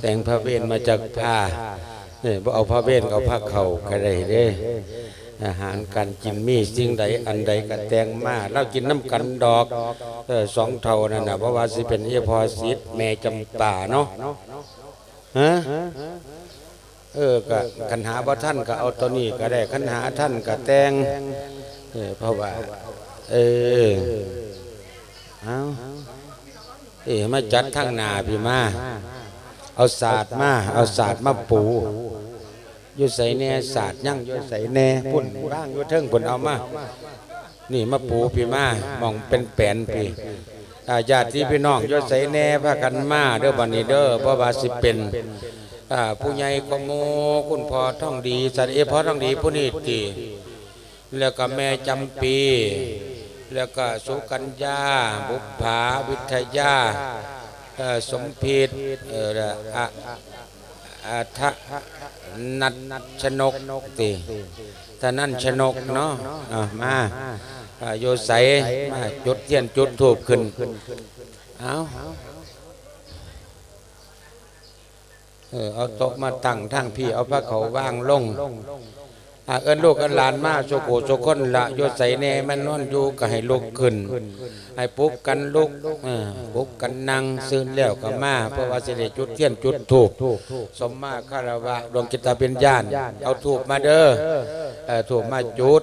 แต่งพระเวทมาจากผ้าเนี่ยเอาพระเวทเอาผ้าเข่าก็ได้เด้อาหารการกินมีสิ่งใดอันใดก็แต่งมาเรากินน้ำกันดอกสองเท่านั่นนะเพราะว่าสิเป็นเอพอสิทธิ์แม่จำป่าเนาะฮะเออก็คันหาบ่ท่านก็เอาตัวนี้ก็ได้คันหาท่านก็แต่งเออเพราะว่า เออเอาเอ๋มาจัดทั้งนาพี่มา เอาศาสตร์มาเอาศาสตร์มาปูอยู่ใส่แน่ศาสตร์ยั่งอยู่ใส่แน่พุ่นร่างอยู่เทิงพุ่นเอามา นี่มาปูพี่มามองเป็นแปนพี่อาญาติพี่น้องยู่ใส่แน่พากันมาเด้อบันนี้เด้อเพราะว่าสิเป็นอาผู้ใหญ่ก็โมคุณพ่อท่องดีสัตว์เอพ่อท่องดีผู้นี้ตีแล้วก็แม่จำปี แล้วก็สุกัญญาบุปผาวิทยา สมพิษเอะอะอะทะนัดชนกติถ้านั่นชนกเนาะมาโยใสมาจุดเทียนจุดถูกขึ้นเอาเออเอาโต๊ะมาตั้งทั้งพี่เอาพระเขาว่างลงอะ เอินลูกเอินหลานมาโชโกโชคนละโยใส่แน่มันนอนอยู่ก็ให้ลุกขึ้น ให้ปลุกกันลุกปลุกกันนั่งซื่นแล้วก็มาเพราะว่าเสด้จุดเทียนจุดถูกสมมาคารวะดวงจิตเป็นญาณเอาถูกมาเด้อเออถูกมาจุด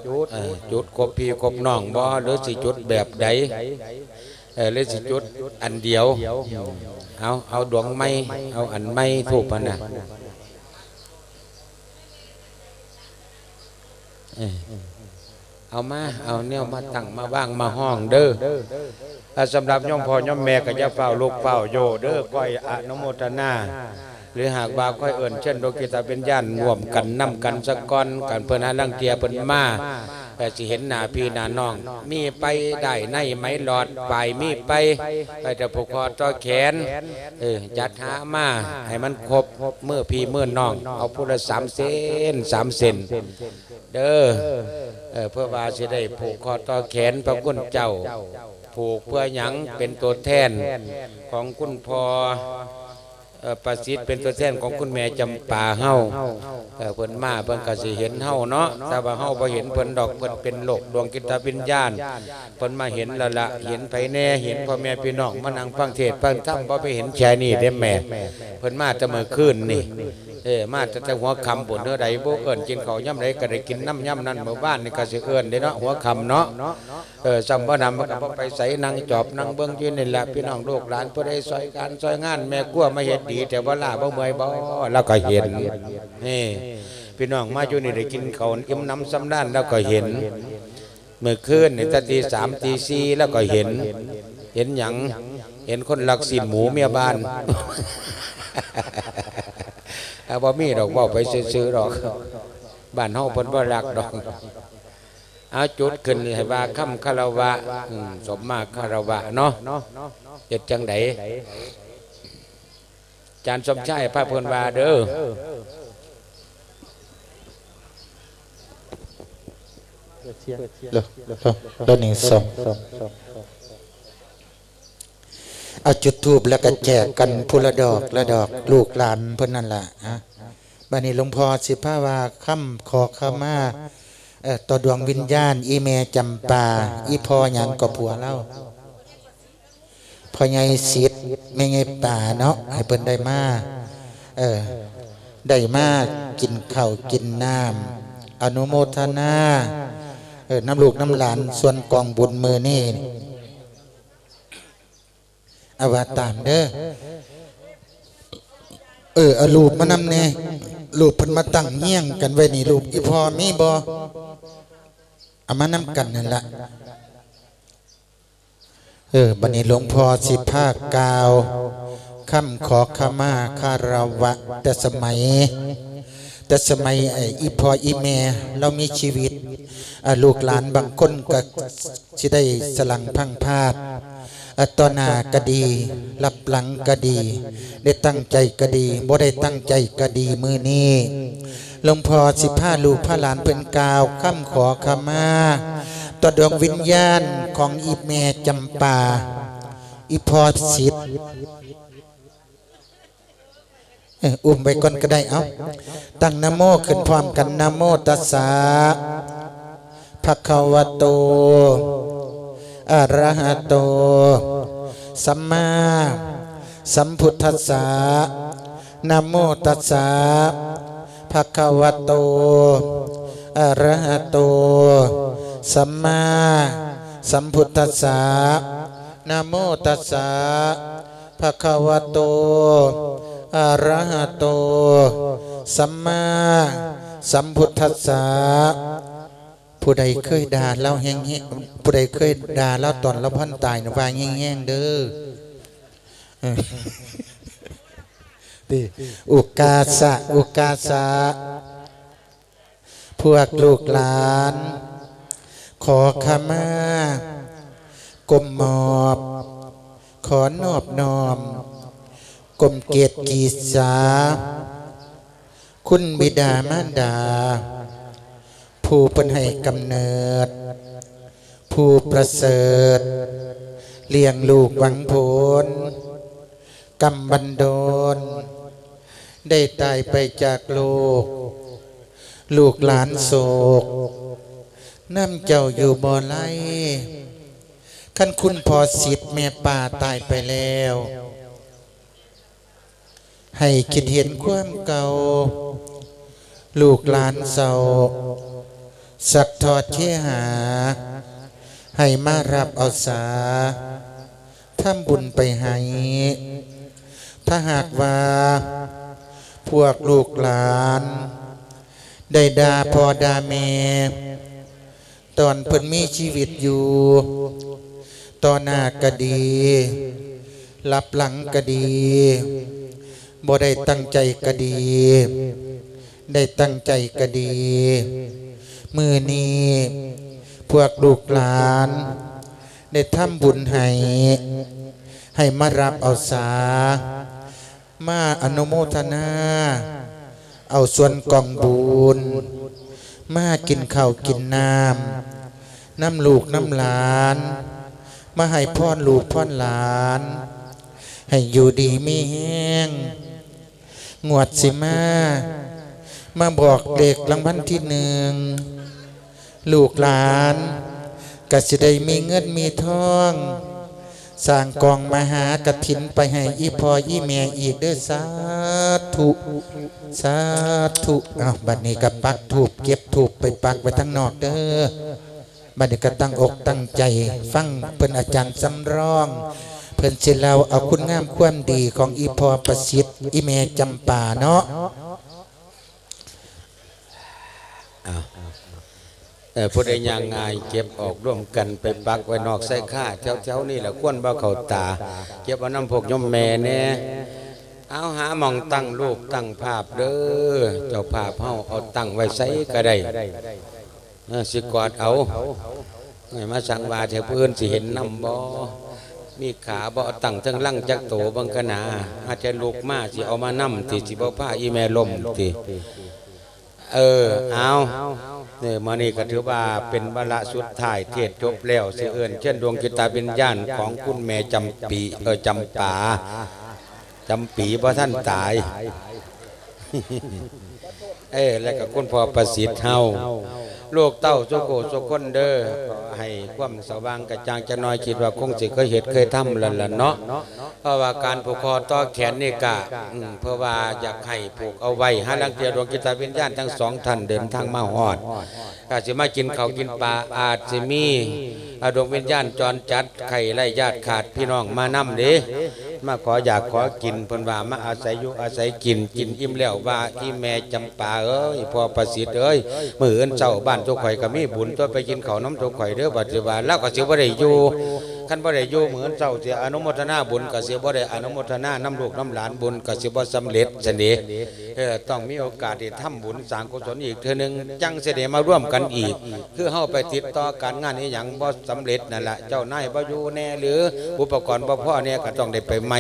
จุดครบพี่ครบน้องบ่หรือสิจุดแบบใดเออหรือสิจุดอันเดียว เอาเอาดวงไม้เอาอันไม้ถูกปะนะ เอามา เอาเนี่ยมาตั้งมาว่างมาห้องเด้อสำหรับย่อมพ่อย่อมแม่ก็จะเฝ้าลูกเฝ้าโยเด้อก้อยอนโมทนา หรือหากว่าก้อยเอิ่นเช่นโลกิตาเป็นญานร่วมกันนํกันสะกก้อนกันเพิ่นหาลังเทียเพิ่นมา แต่สิเห็นหน้าพี่หน้าน้อง มีไปได้ในไหมหลอดไปมีไป ไปแต่ผูกคอต่อแขนเออจัดหามาให้มันครบเมื่อพี่เมื่อน้อง เอาพุทธสามเส้นสามเส้นเด้อเออเพื่อว่าสิได้ผูกคอต่อแขนพระคุณเจ้าผูกเพื่อหยังเป็นตัวแทนของคุณพ่อ ประสิทธิ์เป็นตัวแทนของคุณแม่จำปาเฮาเพิ่นมาเพิ่นก็สิเห็นเฮาเนาะแต่ว่าเฮาบ่เห็นเพิ่นดอกเพิ่นเป็นโลกดวงกิตวิญญาณเพิ่นมาเห็นละละเห็นไผแน่เห็นพ่อแม่พี่น้องมานั่งฟังเทศฟังธรรมบ่ไปเห็นแค่นี้ได้แม่เพิ่นมาแต่เมื่อคืนนี่เออมาแต่แต่หัวคำบนเนื้อใดบ่เอิ้นกินข้าย่ำใดก็ได้กินน้ำย่ำนั้นเมื่อบ้านนี่ก็สิเอิ้นได้เนาะหัวคำเนาะเออสัมบ่นำมันก็บ่ไปใส่นั่งจอบนั่งเบิ่งยู่นี่แหละพี่น้องลูกหลานผู้ใดซอยการซอยงานแม่กลัวมาเฮ็ดดีแต่ว่าลาบ่เมื่อยบ่แล้วก็เห็นนี่พี่น้องมาอยู่นี่ได้กินข้าวอิ่มน้ำสำราญแล้วก็เห็น เมื่อคืนนี่ตะตีสามตีสี่แล้วก็เห็น เห็นหยังเห็นคนลักสินหมูเมียบ้านเอาบ่มีดอกเว่าไปซื้อๆดอกบ้านเฮาเพิ่นบ่รักดอกเอาจุดขึ้นให้ว่าคำคารวะอืมสมมาคารวะเนาะเฮ็ดจังได จารย์สมชายพระเพิ่นว่าเด้อแล้วแล้วหนึ่งสองเอาจุดทูบแล้วก็แจกกันพุละดอกละดอกลูกหลานเพิ่นนั่นล่ะฮะบัดนี้หลวงพ่อสิพาวาค่ำขอขมาเอ่อต่อดวงวิญญาณ อีเมจำปา อีพ่อหยังก็ผัวเล่าพ่อใหญ่สิทธ แม่ใหญ่ป่าเนาะให้เพิ่นได้มาเออได้มากินข้าวกินน้ำอนุโมทนาเออน้ำลูกน้ำหลานส่วนกองบุญมือนี่อาวาตามเด้อเออเอารูปมานำแน่รูปเพิ่นมาตั้งเงี้ยงกันไว้นี่รูปอีพอมีบ่เอามานำกันนั่นแหละ เออบัดนี้หลวงพ่อสิภาคกาวคำขอขมาคารวะ แต่สมัย แต่สมัยไอ้อีพออีแม่เรามีชีวิตลูกหลานบางคนก็สิได้สลังพังพาดอ่าตอนหน้าก็ดีรับหลังก็ดี ได้ตั้งใจก็ดีบ่ได้ตั้งใจก็ดีมือนี้หลวงพ่อสิพาลูกพาหลานเป็นกาวคำขอขมา ต่อดวงวิญญาณของอีแม่จำปา อีพอสิทธิ์อุ้มไว้ก่อนก็ได้เอาตั้งนโมขึ้นพร้อมกันนโมตัสสะภะคะวะโตอะระหะโต สัมมาสัมพุทธัสสะนโมตัสสะภะคะวะโตอะระหะโต สัมมาสัมพุทธัสสะนะโมตัสสะภะคะวะโตอะระหะโต สัมมาสัมพุทธัสสะผู้ใดเคยด่าเราแห้งๆผู้ใดเคยด่าเราตอนเราพันตายนะว่าแห้งๆเด้อเออดิอุกาสะอุกาสะพวกลูกหลาน ขอขมากลมหมอบ ขอนอบน้อมกลมเกียรติกีษาคุณบิดามารดา ผู้เป็นให้กำเนิด ผู้ประเสริฐ เลี้ยงลูกหวังผลกรรมบันดลได้ตายไปจากโลก ลูกหลานโศก น้ำเจ้าอยู่บ่อไล่ขั้นคุณพอสิทธิ์แม่ป่าตายไปแล้ว ให้คิดเห็นความเก่า ลูกหลานเศร้าสักทอดเชี่หา ให้มารับเอาสาทำบุญไปให้ถ้าหากว่า พวกลูกหลาน ได้ดาพอดาเม ตอนเพิ่นมีชีวิตอยู่ ตอนหน้าก็ดีรับหลังก็ดีบ่ได้ตั้งใจก็ดี ได้ตั้งใจก็ดี มือนี้พวกลูกหลาน ได้ทำบุญให้ให้มารับเอาสา มาอนุโมทนา เอาส่วนกองบุญ มากินข้าวกินน้ำน้ำลูกน้ำหลาน มาให้พ่อนลูกพ่อนหลาน ให้อยู่ดีมีแห้งงวดสิมา มาบอกเด็กรางวัลที่หนึ่งลูกหลานก็สิได้มีเงินมีทอง สร้างกองมหากฐินไปให้อีพออีแม่อีกเด้อสาธุสาธุอ้าวบัดนี้ก็ปักถูกเก็บถูกไปปักไว้ทั้งนอกเด้อบัดนี้ก็ตั้งอกตั้งใจ ฟังเพิ่นอาจารย์สำรอง เพิ่นสิล่าเอาคุณงามความดีของอีพอประสิทธิ์อีแม่จำป่าเนาะ เออผู้ใดยางงายเก็บออกร่วมกันไปปักไว้นอกใส่ข้าแถวๆนี่แหละควนบ่เขาตา เก็บเอาน้ำพกยมแม่แน่เอาหาหมองตั้งรูปตั้งภาพเด้อเจ้าภาพเฮาเอาตั้งไว้ใส่ก็ได้สิกอดเอาให้มาสั่งว่าแถวเพื่อนสิเห็นน้ำบ่มีขาบ่ตั้งทั้งลั่งจักโตบังกะนา อาจจะลูกมาสิเอามานํที่สิบ่พาอีแม่ลมติเออเอา เนี่ยมานี่ก็ถือว่าเป็นวาระสุดท้ายเทศจบแล้วเสิเอิ้นเช่นดวงกิตาวิญญาณของคุณแม่จำปีเออจำปาจำปีเพราะท่านตาย เออแล้วก็คุณพ่อประสิทธิ์เฮา ลูกเต้าสุโกสุคนเด้อขอให้ความสว่างกระจ่างจะน้อยคิดว่าคงสิเคยเห็ดเคยทำแล้วล่ะเนาะเพราะว่าการผูกคอต่อแขนนี่กะเพื่อว่าอยากให้ผูกเอาไว้หาลังเทียดวงกิตาวิญญาณทั้งสองท่านเดินทางมาฮอดก็สิมากินเขากินปลาอาจสิมีอ่าดวงวิญญาณจรจัดไข่ไล่ญาติขาดพี่น้องมานำเด้ มาขออยากขอกินเพิ่นว่ามาอาศัยอยู่อาศัยกินกินอิ่มแล้วว่าอีแม่จำปาเอ้ยพอประสิทธิ์เอ้ยมือเอินเจ้าบ้านตัวข่อยก็มีบุญตัวไปกินข้าวน้ำตัวข่อยเด้อบัดสิว่าแล้วก็เสิบ่ได้อยู่ คันบ่ได้อยู่มื้อนเช้าเสิอนุโมทนาบุญก็สิบ่ได้อนุโมทนาน้ำลูกน้ำหลานบุญก็สิบ่สำเร็จจังนี้เออต้องมีโอกาสที่ทำบุญสางกุศลอีกเทื่อนึงจังเสิได้มาร่วมกันอีก คือเฮาไปติดต่อการงานอีหยังบ่สำเร็จนั่นแหละเจ้านายบ่อยู่แน่หรืออุปกรณ์บ่พอแน่ก็ต้องได้ไปใหม่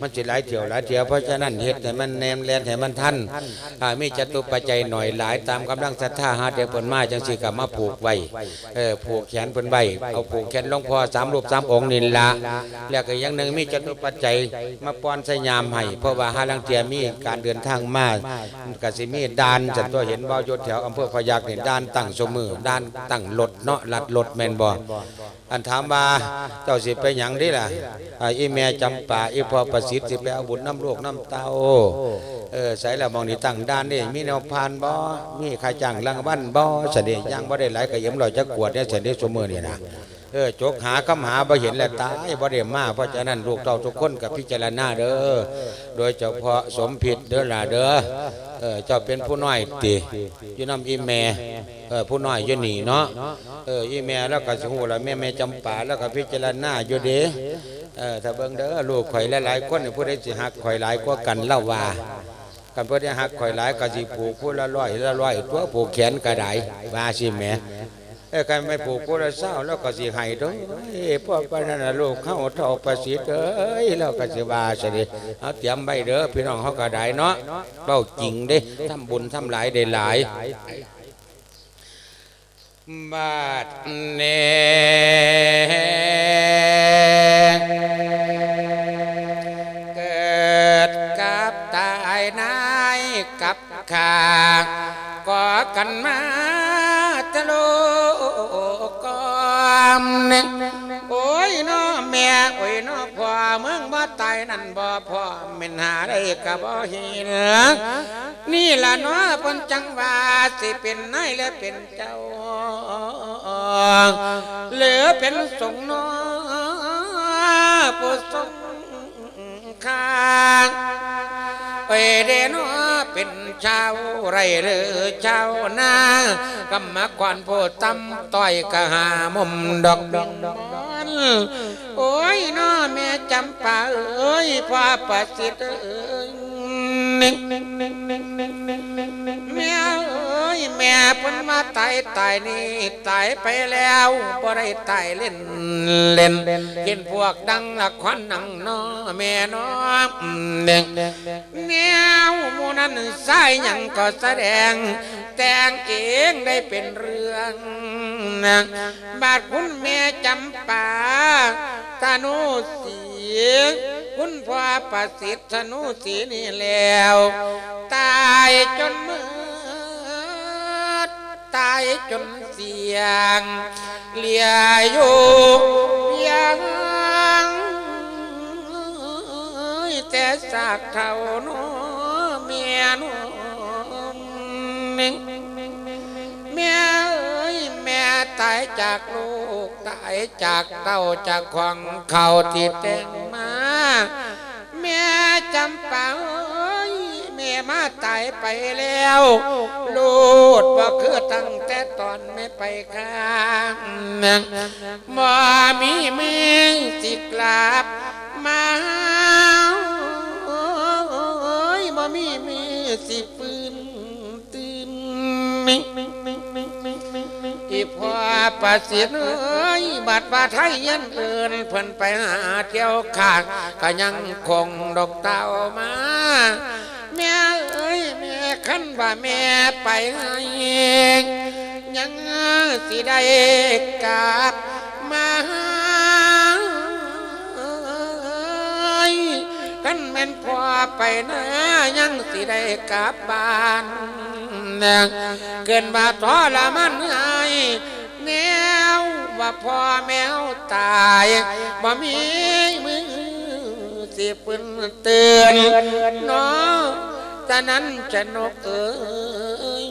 มันสิหลายเที่ยวหลายเที่ยวเพราะฉะนั้นเฮ็ดให้มันแนมแลนให้มันทันมีจตุปัจจัยหน่อยหลายตามกำลังศรัทธาหาแต่เพิ่นมาจังสิก็มาผูกไว้ผูกแขนเพิ่นไว้เอาผูกแขนหลวงพ่อสามรูปสามองค์นี่ละแล้วก็อย่างหนึ่งมีจตุปัจจัยมาป้อนสยามให้เพราะว่าหาลังเทียมีการเดินทางมาก็สิมีดานจันตัวเห็นบ่อยศแถวอำเภอพยัคฆ์นี่ด่านตั้งสมือดานตั้งรถเนาะลัดรถแมนบ่อันถามว่าเจ้าสิไปหยังดิล่ะอีแม่จำป่าอีพอประสิทธิ์สิไปเอาบุญน้ำลูกน้ำเต้าเออใส่ละมองนี่ตั้งด่านนี่มีแนวผ่านบ่มีค่าจ้างรางวัลบ่เสด็จยังบ่ได้หลายก็เยี่ยมเราจะกวดเนี่ยเสด็จสมือนี่นะ เออจกหาคำหาบ่เห็นแล้วตายบ่ได้มาเพราะฉะนั้นลูกเต้าทุกคนกับพิจารณาเด้อโดยเฉพาะสมผิดเด้อล่ะเด้อเออเจ้าเป็นผู้น้อยติอยู่นำอีแม่เออผู้น้อยอยู่นี่เนาะเอออีแม่แล้วก็สิฮู้ละแม่แม่จำปาแล้วก็พิจารณาอยู่เด้เออถ้าเบิ่งเด้อลูกข่อยหลายๆคนผู้ใดสิฮักข่อยหลายกว่ากันเล่าว่ากันเพิ่นได้ฮักข่อยหลายก็สิผูกผู้ละร้อยละร้อยตัวผูกแขนก็ไดว่าสิแม่ เอ้ใครไม่ปลูกกุลาบเศร้าแล้วก็สิให้ด้วยเอ้พ่อปนันน่ะลูกเข้าเท่าประสิทธิ์เอ้ยแล้วก็สิว่าสิเด้เอาเตรียมใบเด้อพี่น้องเขาก็ได้เนาะเป้าจริงเด้ทำบุญทำหลายได้หลายบาดเนเกิดกับตายนายกับขาก็กันมา โอ้ยน้อพ่อเมืองบ่ตายนั่นบ่พ่อเม็นหาได้ก็บ่เห็นนี่ล่ะน้อเพิ่นจังว่าสิเป็นนายและเป็นเจ้าเหลือเป็นสงนอผู้ทรงข้างไปเดนอเป็นชาวไรหรือชาวนากำมาควันโพตำต้อยกะหามุมดอกดอกดอกดอน โอ้ยน้อแม่จำปาเอ้ยพ่อประสิทธิ์เอ้ยแม่เอ้ยแม่เพิ่นมาตายตายนี่ตายไปแล้วบ่ได้ตายเล่นเล่นเห็นพวกดังละควันนังน้อแม่น้อเด้งแนวหมูนั้นใส่หยังก็แสดง แต่งเองได้เป็นเรื่อง บาดคุณแม่จำปาตานุสีคุณพ่อประสิทธิ์ธนุสีนี่แล้ว ตายจนมืดตายจนเสียงเลียอยู่เพียงแต่สากเท่าน้อเมียน้อง ตายจากลูกตายจากเต้าจากขวางเข่าที่แต่งมา แม่จำปาเอ้ยแม่มาตายไปแล้วลูดบ่คือตั้งแต่ตอนไม่ไปข้างบ่มีเมือสิกลับมาโอ้ยบ่มีเมือสิปืนตื่น พอประสิทธิ์เอ้ยบัดบาไทยยันเอินเพิ่นไปหาเที่ยวขาดก็ยังคงดอกเต้ามาแม่เอ้ยแม่ขันว่าแม่ไปให้ยังสิได้กลับมาขันแม่นพอไปนะยังสิได้กลับบ้านเกินมาทรมานไห้แน ว่าพ่อแมวตายบ่มีมือสิปืนเตือนน้องตะนั้นจะนกเอ้ย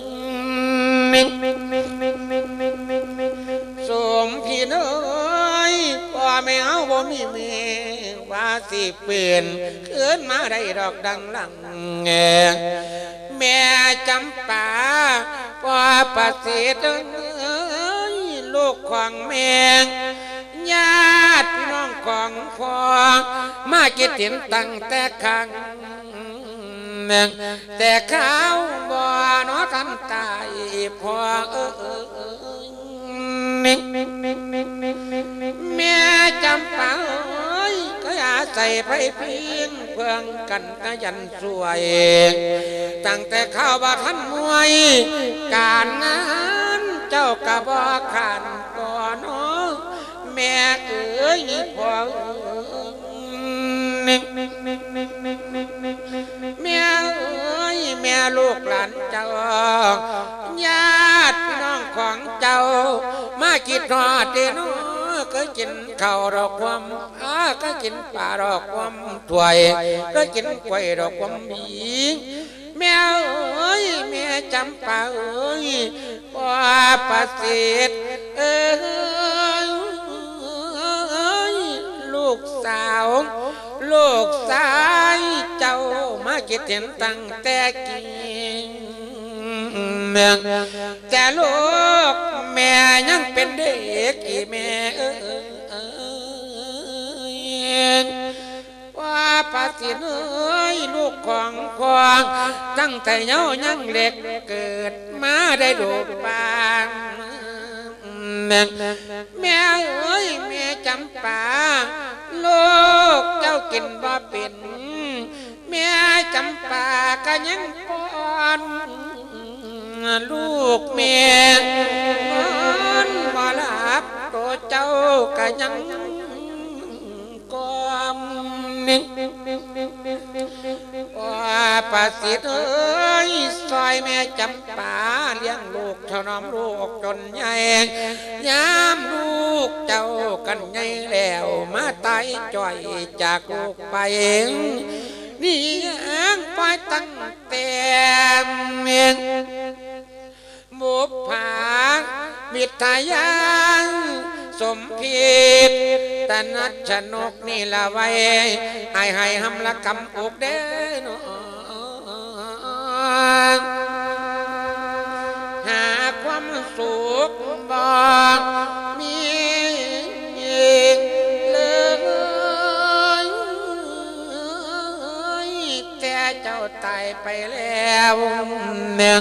สมพี่น้อยพ่อแม่เอาบ่มีแม่ว่าสิเปลี่ยนคืนมาได้ดอกดังหลังแงแม่จำปาพ่อประสิทธิ์ ลูกของแม่ญาติพี่น้องของพ่อมาคิดเห็นตั้งแต่ครั้งหนึ่งแต่เขาบ่เนอทันตายพ่อเอ้ยแม่จำปาเอ้ยก็อาศัยไปเพียงเพื่องกันก็ยันสวย ตั้งแต่เข้าบ่ทันมวย การงาน เจ้ากะบ่ขันก่อนเนาะแม่เอ้ยพ่อแม่เอ้ยแม่ลูกหลานเจ้าญาติพี่น้องของเจ้า มากินทอดเดนอก็กินข้าวดอกความอาก็กินปลาดอกความถวย ก็กินกล้วยดอกความบี แม่เอ้ยแม่จำปาเอ้ยว่าประสิทธิ์เอ้ยลูกสาวลูกสายเจ้ามาคิดเห็นตั้งแต่กี้เมืองแต่ลูกแม่ยังเป็นเด็กอีแม่เอ้ย ปาสินเอ้ยลูกของควางตั้งแต่เยายังเล็กเกิดมาได้ดูปานแม่แม่เอ้ยแม่จำปาลูกเจ้ากินบ่เป็นแม่จำปาก็ยังปอนลูกแม่นอนบ่หลับตัวเจ้าก็ยัง กอมนิ่งว่าประสิทธิ์เอ้ยซอยแม่จำปาเลี้ยงลูกถนอมลูกจนใหญ่ยามลูกเจ้ากันใหญ่แล้วมาตายจ่อยจากลูกไปนี่ยังปล่อยตั้งแต่เมียงบุพผามิทายาง สมพิษตนัดชนกนี่ละไว้ให้ให้หำละกำอกเด้อนหาความสุขบ่มีเลยแต่เจ้าตายไปแล้วเนี่ย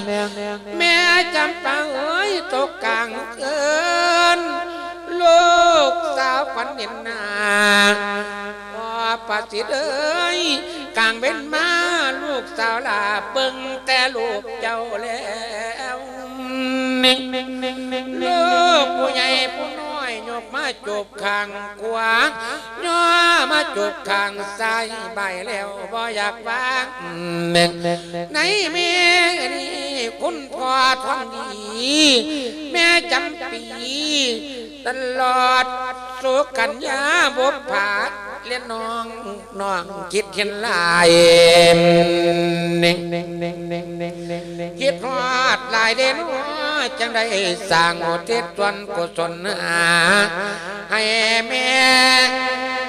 แม่จำปาเอ้ยตกกลางเกิน สาวขวัญเห็นหน้าพอปัสสิเอ้ยกลางเป็นมาลูกสาวลาเบิ่งแต่ลูกเจ้าแล้วนิ่งลูกผู้ใหญ่ผู้น้อยยกมาจบข้างขวาย่อมาจบข้างซ้ายใบแล้วบ่อยากวางเน่งไหนแม่นี่คุณพ่อท้องดี แม่จำปีตลอด สุกัญญาบุพผาเลี้ยนน้องน้องคิดเห็นลายนิ่งคิดฮอดลายเด่นจังได้สร้างอุทิศส่วนกุศลให้แม่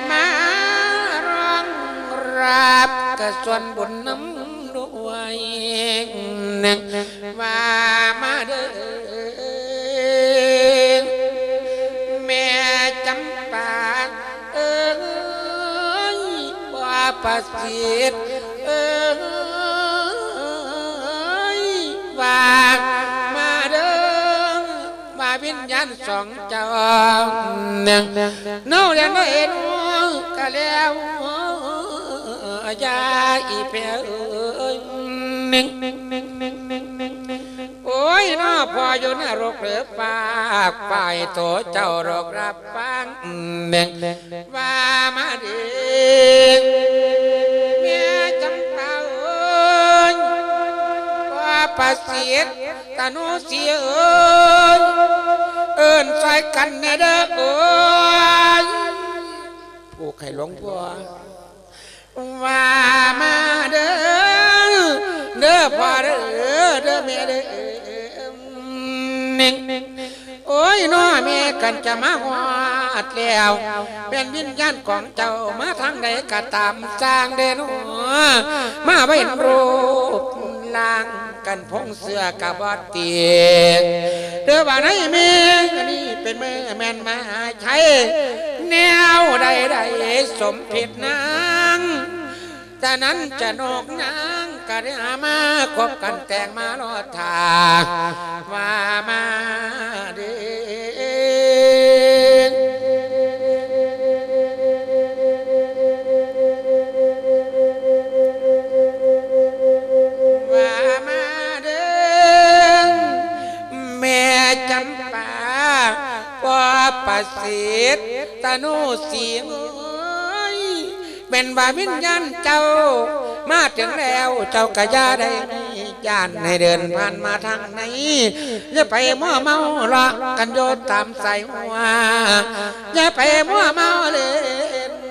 มาร้องรับกระส่วนบุญน้ำด้วยว่ามาเด้อ ประสิทเอ้ยว่ามาเด้อมาวิญญาณสองเจ้าหนึ่งเน่าแล้วเอ็นก็แล้วยาอีเพอเอ้ยหนึ่งโอ้ยน้อพออยู่นรกเหลือปากไปโตเจ้ารกรับฟังเม่งว่ามาดี ประสิทธิ์ตาโนเสียเอ้ยเอิ้นใส่กันแน่เด้อเอ้ยผู้ใครหลวงพ่อว่ามาเด้อเด้อพ่อเด้อเด้อแม่เด้อนิ่งโอ้ยน้อแม่กันจะมาฮอดแล้วเป็นวิญญาณของเจ้ามาทางใดก็ตามสร้างเด้อน้อมาไว้รูป ลางกันพงเสื้อกะบอดเตียเด้อว่าไหนแม่นี่เป็นแม่แม่นมาใช้แนวใดใดๆสมผิดนางจากนั้นจะนกนางก็ได้หามาคบกันแต่งมารอดทางว่ามาดี ประสิทธิ์ตโนสีเอ้ยเป็นบาวิญญาณเจ้า มาถึงแล้วเจ้ากะยาได้ยานให้เดินผ่านมาทางไหนอย่าไปมั่วเมาละกันโยนตามใส่หัวอย่าไปมั่วเมาเลย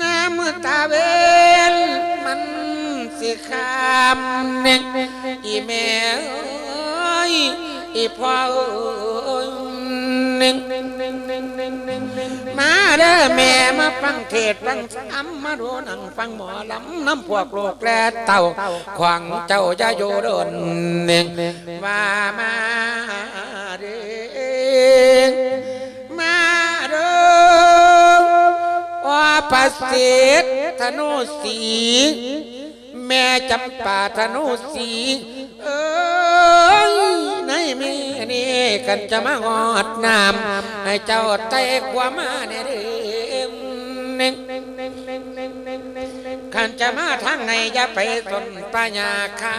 น้ำตาเวนมันสิขามเน่งอีแม่เอีพ่อเอ้ยเน่งมาเด้อแม่มาฟังเทศฟังธรรมมาดูหนังฟังหมอลำน้ำพวกโลกแลเต่าขวางเจ้าจะอยู่โดนเน่งว่ามาเด้อมาเด้อว่าประสิทธิ์ธนุสีแม่จำปาธนุสี ในแม่นี่กันจะมางอดน้ำให้เจ้าเตะกว่ามาเนี่ยเด้อเน่งขันจะมาทางไหนอย่าไปสนปัญญาขา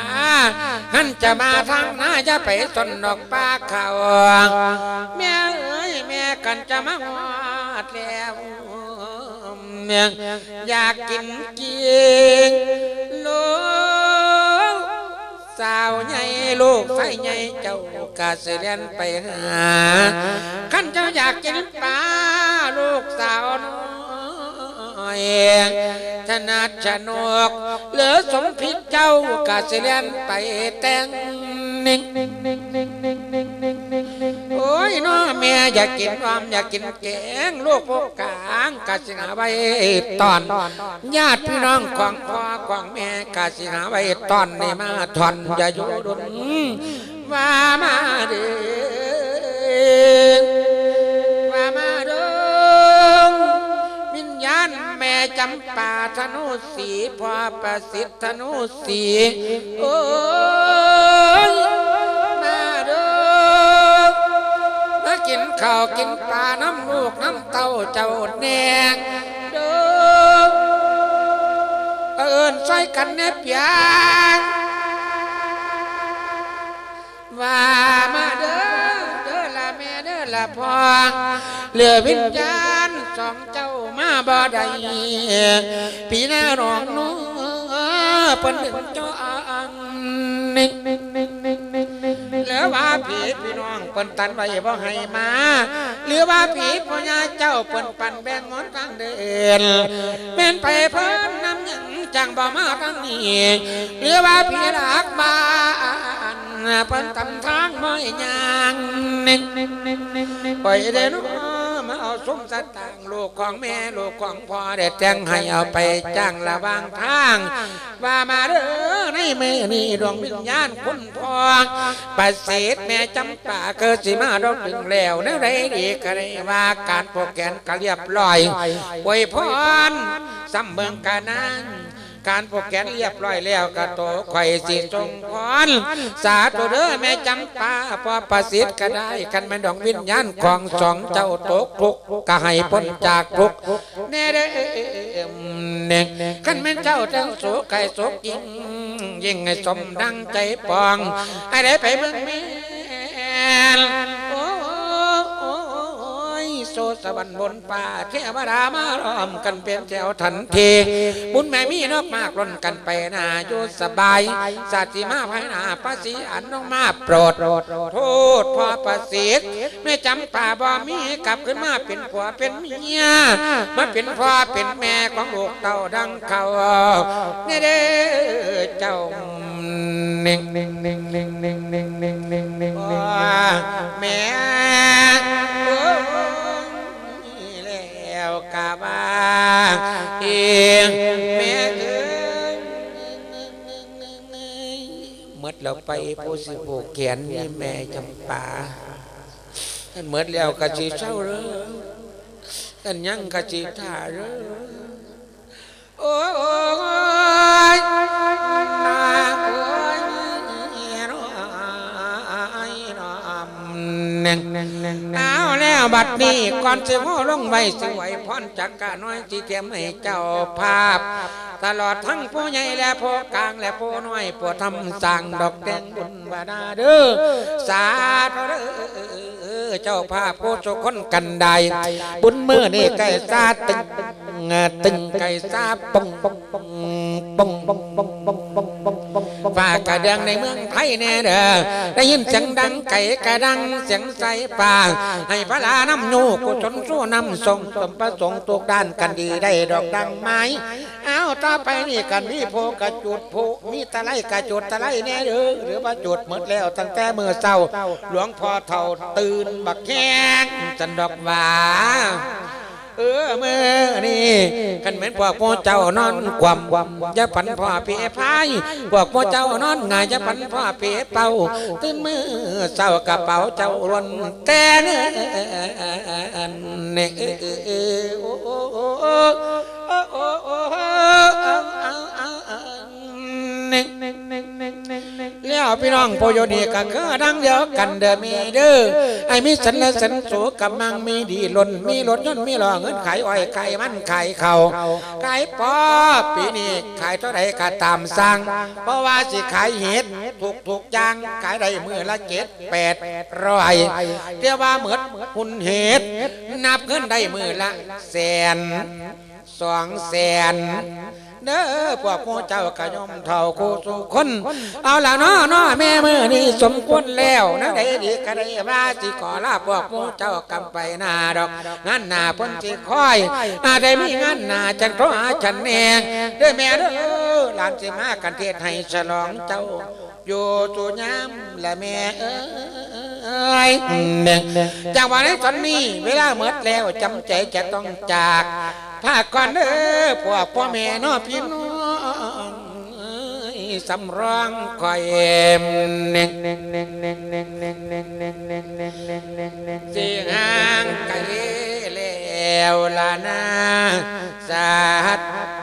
ขันจะมาทางหน้าอย่าไปสนดอกปลาเขาแม่เอ้ยแม่กันจะมางอดแล้วเนี่อยากกินเกียงลูก สาวใหญ่ลูกไฟใหญ่เจ้ากาเสเลียนไปหาขันเจ้าอยากกินปลาลูกสาวน้อยถนัดชนกเหลือสมพิษเจ้ากาเสเลียนไปแต่งนิ่ง น้อแม่อยากกินความอยากกินแกงลูกพวกกลางกาสิหาไว้ตอน ญาติพี่น้องของพ่อของแม่กาสิหาไว้ตอนนี่มาทอนอย่าอยู่ดุนว่ามาเด้อว่ามาเด้อวิญญาณแม่จำปาธนุสีพ่อประสิทธิ์ธนุสีโอ้ กินข้าวกินปลาน้ำลูกน้ำเต้าเจ้าแนงเด้อเอิญใส่กันแนบยางว่ามาเด้อเด้อละแม่เด้อละพ่อเหลือวิญญาณสองเจ้ามาบ่ได้ปีหน้าร้องน้อเปิ้นเป็นเจ้าอั น้องเปิ้นตันไว้บ่ให้มาเหลือว่าผีพ่อยาเจ้าเปิ้นปั่นแบ่งหมอนกลางเดินเป็นไปเพิ่นนำหยังจังบ่มาทางนี้เหลือว่าผีรักบ้านเปิ้นตำทางม้อยยางนิ่งปล่อยเด้อ สมสตางลูกของแม่ลูกของพ่อเด้แจ้งให้เอาไปจ้างระวางทาง ว่ามาเด้อในมือนี่ดวงวิญญาณคุณพ่อประเสริฐแม่จำป่าเกิดสิมาดอกถึงแล้วเนื้อไรดีก็ได้ว่าการโปรแกนก็เรียบร้อยอวยพรสำเบิงกานัง การโปรแกนเรียบร้อยแล้วก็โตไข่สิทรงพรสาธุเด้อแม่จำปาพอประสิทธิ์ก็ได้กันแม่นดวงวิญญาณของสองเจ้าตกทุกก็ให้พ้นจากทุกข์แน่เด้อเน่งกันแม่เจ้าเจ้าสุขไก่สุขยิ่งยิ่งให้สมดังใจปองไอ้ได้ไปเมืองแม่ โอ้ยโซสวรรค์บนป่าเทวดามาล้อมกันเป็นแถวทันทีบุญแม่มีนอกมากล้นกันไปนาอยู่สบายสัตติมาภายหนาภาษีอันน้องมาโปรดโทษพ่อประสิทธิ์ไม่จำป่าบ่มีกลับขึ้นมาเป็นผัวเป็นเมียมาเป็นพ่อเป็นแม่ของลูกเต่าดังเขาเนี่ยเด้อเจ้าเน่งเน่งเน่งเน่งเน่งเน่งเน่งเน่งเน่งเน่งแม่ วกะว่าเองแม่เอ้ยเมื่อเราไปผู้สิโบกแขนนี่แม่จำปาท่านเมื่อแล้วกะจีเศร้าเลยท่านยังกะจีท่าเลย หนึ่งเอาแล้วบัดนี้ก่อนสิพ่อลงไว้สวยพรจักกะน้อยที่เทียมให้เจ้าภาพ ตลอดทั้งผู้ใหญ่และผู้กลางและผู้น้อยผู้ทำสั่งดอกแดงบุญบาดาเด้อสาธุเด้อเจ้าภาพผู้สุคนกันใดบุญเมื่อนี่ไก่ซาตึงตึงไก่ซาปงปงปงปงปงปงปง ฝากกระดังในเมืองไทยแน่เด้อได้ยินเสียงดังไก่กระดังเสียงใสป่าให้พระลาน้ำยูกุศลสู้น้ำทรงสมประสงค์ทุกด้านกันดีได้ดอกดังไม้เอาต่อไปนี่กันมีโพกระจุดโพมีตะไลกระจุดตะไลแน่เด้อหรือว่าจุดหมดแล้วตั้งแต่เมื่อเช้าหลวงพ่อเฒ่าตื่นบักแข้งจันดอกหว่า เออเมื่อนี่กันเหมือนพวกพ่อเจ้านอนความอย่าผันพ่อเปียพายพวกพ่อเจ้านอนง่ายอย่าผันพ่อเปียเป่าตื่นมือเศร้ากระเป๋าเจ้าล้วนแต่เนื้อเนี่ยเออเออเออโอ้โอ้โอ้โอ้โอ้โอ้โอ้ แล้วพี่น้องโปโยนีก็คือดังเดียวกันเดอมีเด้อไอ้มีสันและสันสูกำมังมีดีล้นมีรถยนต์มีหล่อเงินขายอ้อยขายมันไขายเขาขายปอปีนี้ขายเท่าไรก็ตามสั่งเพราะว่าสิขายเห็ดถูกถูกย่างขายได้มือละเจ็ดแปดร้อยเรียกว่าเหมือนหุ่นเห็ดนับเงินได้มือละแสนสองแสน เด้อพวกผู้เจ้ากะยอมเท่ากูสุคน เอาละเนาะเนาะแม่มือนี่สมควรแล้วนะได้ดีก็ได้ว่าสิขอลาพวกผู้เจ้ากำไปหน้าดอกงานหน้าเพ้นสิคอยอาได้มีงานหน้าจันโทรหาฉันแน่เด้อแม่เด้อหลานสิมากันเทศให้ฉลองเจ้าอยู่ตัวยามและแม่เอ้ยจากวันนี้ตอนนี้เวลาหมดแล้วจำใจจะต้องจาก ภาคก่อนเด้อพวกพ่อแม่น้อพี่น้องสำรองคอยเอ็มสิหางไกลแล้วละนาสัตว์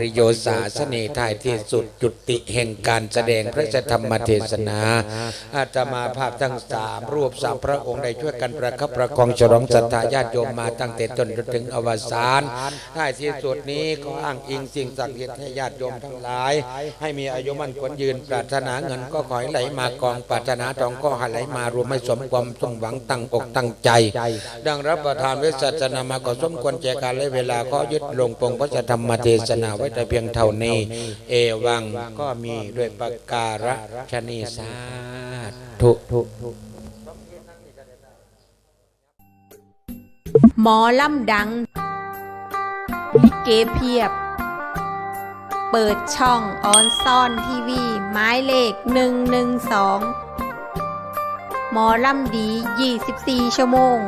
ริโยสาสเนท้ายที่สุดจุติแห่งการแสดงพระธรรมเทศนา อาตมาภาพทั้งสามรูปสามพระองค์ได้ช่วยกันประคับประคองฉลองศรัทธาญาติโยมมาตั้งแต่ต้นจนถึงอวสานท้ายที่สุดนี้ขออ้างอิงสิ่งศักดิ์สิทธิ์ให้ญาติโยมทั้งหลาย ให้มีอายุมั่นขวัญยืนปรารถนาเงินก็ขอให้ไหลมากองปรารถนาทองก็หไหลมารวมให้สมความสมหวังตั้งอกตั้งใจ ดังรับประทานไว้ศาสนามาก็สมควรแจการและเวลาก็ยึดลงปงพระธรรมเทศนาว้แต่เพียงเท่านี้ เอวังก็มีด้วยประการชนีสาธุหมอลำดัง ลิเกเพียบ เปิดช่องออนซ่อนทีวีหมายเลขหนึ่งหนึ่งสองหมอลำดี 24 ชั่วโมง